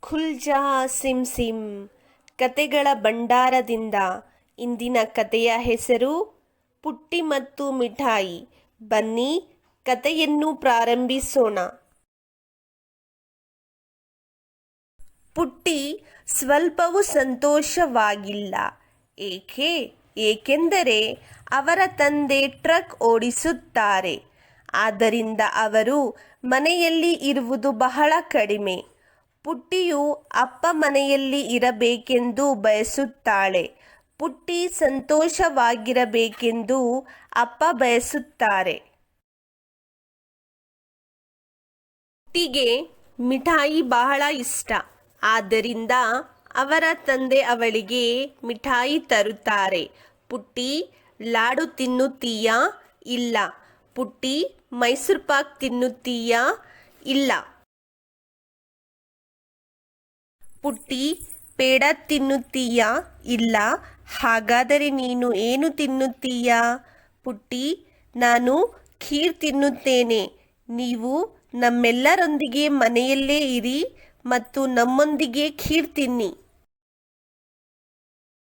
ಖುಲ್ಜಾ sim sim ಕತೆಗಳ ಭಂಡಾರದಿಂದ ಇಂದಿನ ಕತೆಯ ಹೆಸರು ಪುಟ್ಟಿ ಮತ್ತು ಮಿಠಾಯಿ. ಬನ್ನಿ ಕತೆಯನ್ನು ಪ್ರಾರಂಭಿಸೋಣ. ಪುಟ್ಟಿ ಸ್ವಲ್ಪವೂ ಸಂತೋಷವಾಗಿಲ್ಲ. ಏಕೆ? ಏಕೆಂದರೆ ಅವರ ತಂದೆ ಟ್ರಕ್ ಓಡಿಸುತ್ತಾರೆ. ಆದ್ದರಿಂದ ಅವರು ಮನೆಯಲ್ಲಿ ಇರುವುದು ಬಹಳ ಕಡಿಮೆ. ಪುಟ್ಟಿಯು ಅಪ್ಪ ಮನೆಯಲ್ಲಿ ಇರಬೇಕೆಂದು ಬಯಸುತ್ತಾಳೆ. ಪುಟ್ಟಿ ಸಂತೋಷವಾಗಿರಬೇಕೆಂದು ಅಪ್ಪ ಬಯಸುತ್ತಾರೆ. ಪುಟ್ಟಿಗೆ ಮಿಠಾಯಿ ಬಹಳ ಇಷ್ಟ. ಆದ್ದರಿಂದ ಅವರ ತಂದೆ ಅವಳಿಗೆ ಮಿಠಾಯಿ ತರುತ್ತಾರೆ. ಪುಟ್ಟಿ, ಲಾಡು ತಿನ್ನುತ್ತೀಯಾ? ಇಲ್ಲ. ಪುಟ್ಟಿ, ಮೈಸೂರು ಪಾಕ್ ತಿನ್ನುತ್ತೀಯಾ? ಇಲ್ಲ. ಪುಟ್ಟಿ, ಪೇಡ ತಿನ್ನುತ್ತೀಯಾ? ಇಲ್ಲ. ಹಾಗಾದರೆ ನೀನು ಏನು ತಿನ್ನುತ್ತೀಯಾ? ಪುಟ್ಟಿ, ನಾನು ಖೀರ್ ತಿನ್ನುತ್ತೇನೆ. ನೀವು ನಮ್ಮೆಲ್ಲರೊಂದಿಗೆ ಮನೆಯಲ್ಲೇ ಇರಿ ಮತ್ತು ನಮ್ಮೊಂದಿಗೆ ಖೀರ್ ತಿನ್ನಿ.